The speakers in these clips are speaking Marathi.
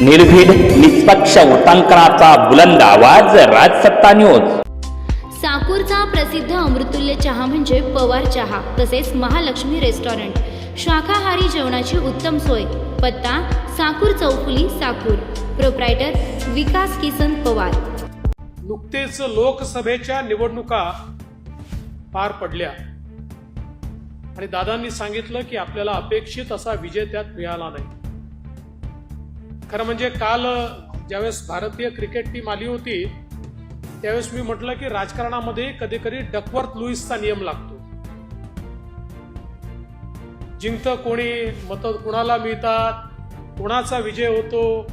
निर्भीड निष्पक्ष उटांकनाचा बुलंद आवाज राजसत्ता न्यूज. साकूरचा प्रसिद्ध अमृतुल्य चहा म्हणजे पवार चहा तसेच महालक्ष्मी रेस्टॉरंट. शाकाहारी जेवणाची उत्तम सोय. पत्ता साकूर चौफुली साकूर. प्रोप्रायटर विकास किसन पवार. नुकतेच लोकसभेच्या निवडणुका पार पडल्या. आणि दादांनी सांगितलं की आपल्याला अपेक्षित असा विजय त्यात मिळाला नाही. खरं म्हणजे काल ज्यावेळेस भारतीय क्रिकेट टीम आली होती त्यावेळेस मी म्हटलं की राजकारणामध्ये कधी कधी डकवर्थ लुईसचा नियम लागतो. जिंकतं कोणी मत कुणाला मिळतात कोणाचा विजय होतो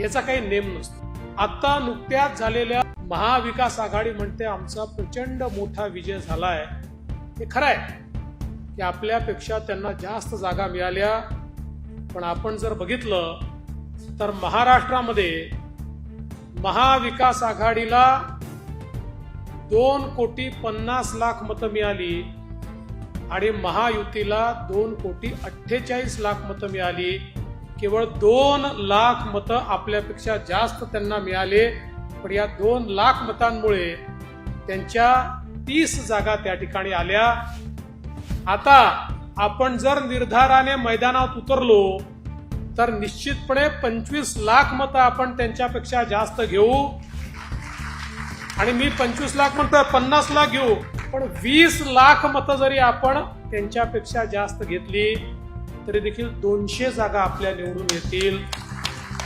याचा काही नेम नसतो. आता नुकत्याच झालेल्या महाविकास आघाडी म्हणते आमचा प्रचंड मोठा विजय झालाय. हे खरं आहे की आपल्यापेक्षा त्यांना जास्त जागा मिळाल्या. पण आपण जर बघितलं तर महाराष्ट्रामध्ये महाविकास आघाडीला दोन कोटी पन्नास लाख मतं मिळाली आणि महायुतीला दोन कोटी अठ्ठेचाळीस लाख मतं मिळाली. केवळ दोन लाख मतं आपल्यापेक्षा जास्त त्यांना मिळाले. पण या दोन लाख मतांमुळे त्यांच्या तीस जागा त्या ठिकाणी आल्या. आता आपण जर निर्धाराने मैदानात उतरलो तर निश्चितपणे पंचवीस लाख मतं आपण त्यांच्यापेक्षा जास्त घेऊ. आणि मी पंचवीस लाख म्हणतोय पन्नास लाख घेऊ. पण वीस लाख मतं जरी आपण त्यांच्यापेक्षा जास्त घेतली तरी देखील दोनशे जागा आपल्या निवडून येतील.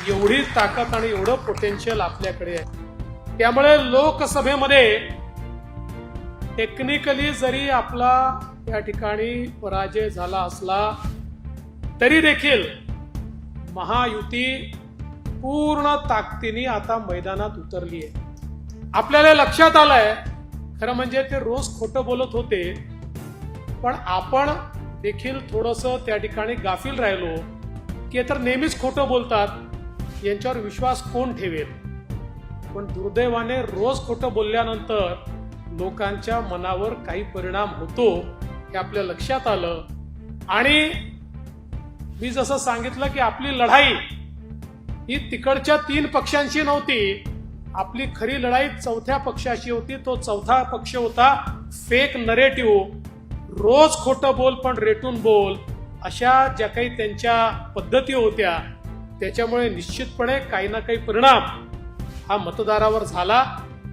एवढी ताकद आणि एवढं पोटेन्शियल आपल्याकडे आहे. त्यामुळे लोकसभेमध्ये टेक्निकली जरी आपला या ठिकाणी पराजय झाला असला तरी देखील महायुती पूर्ण ताकदीने आता मैदानात उतरली आहे. आपल्याला लक्षात आलंय खरं म्हणजे ते रोज खोटं बोलत होते पण आपण देखील थोडस त्या ठिकाणी गाफील राहिलो की तर नेहमीच खोटं बोलतात यांच्यावर विश्वास कोण ठेवेल? पण दुर्दैवाने रोज खोटं बोलल्यानंतर लोकांच्या मनावर काही परिणाम होतो हे आपल्या लक्षात आलं. आणि मी जसं सांगितलं की आपली लढाई ही तिकडच्या तीन पक्षांशी नव्हती. आपली खरी लढाई चौथ्या पक्षाशी होती. तो चौथा पक्ष होता फेक नरेटिव्ह रोज खोटं बोल पण रेटून बोल. अशा ज्या काही त्यांच्या पद्धती होत्या त्याच्यामुळे निश्चितपणे काही ना काही परिणाम हा मतदारावर झाला.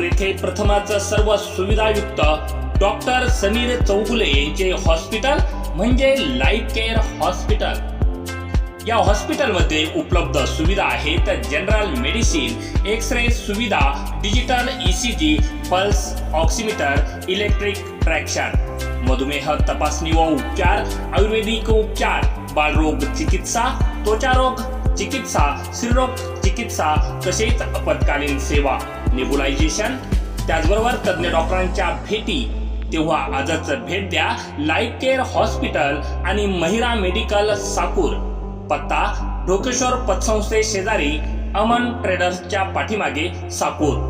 नागपूर येथे प्रथमच सर्व सुविधायुक्त डॉक्टर समीर चौगुले यांचे हॉस्पिटल म्हणजे लाईफ केअर हॉस्पिटल. या हॉस्पिटलमध्ये उपलब्ध सुविधा आहेत. जनरल मेडिसिन एक्स रे सुविधा digital ECG pulse oximeter electric traction. मधुमेह तपासणी व उपचार आयुर्वेदिक उपचार बालरोग चिकित्सा त्वचारोग चिकित्सा स्त्रीरोग चिकित्सा तसेच आपत्कालीन सेवा नेबुलायझेशन त्याचबरोबर तज्ज्ञ डॉक्टरांच्या भेटी. तेव्हा आजच भेट द्या लाईफ केअर हॉस्पिटल आणि महिरा मेडिकल साकूर. पत्ता ढोकेश्वर पतसंस्थे शेजारी अमन ट्रेडर्सच्या पाठीमागे साकूर.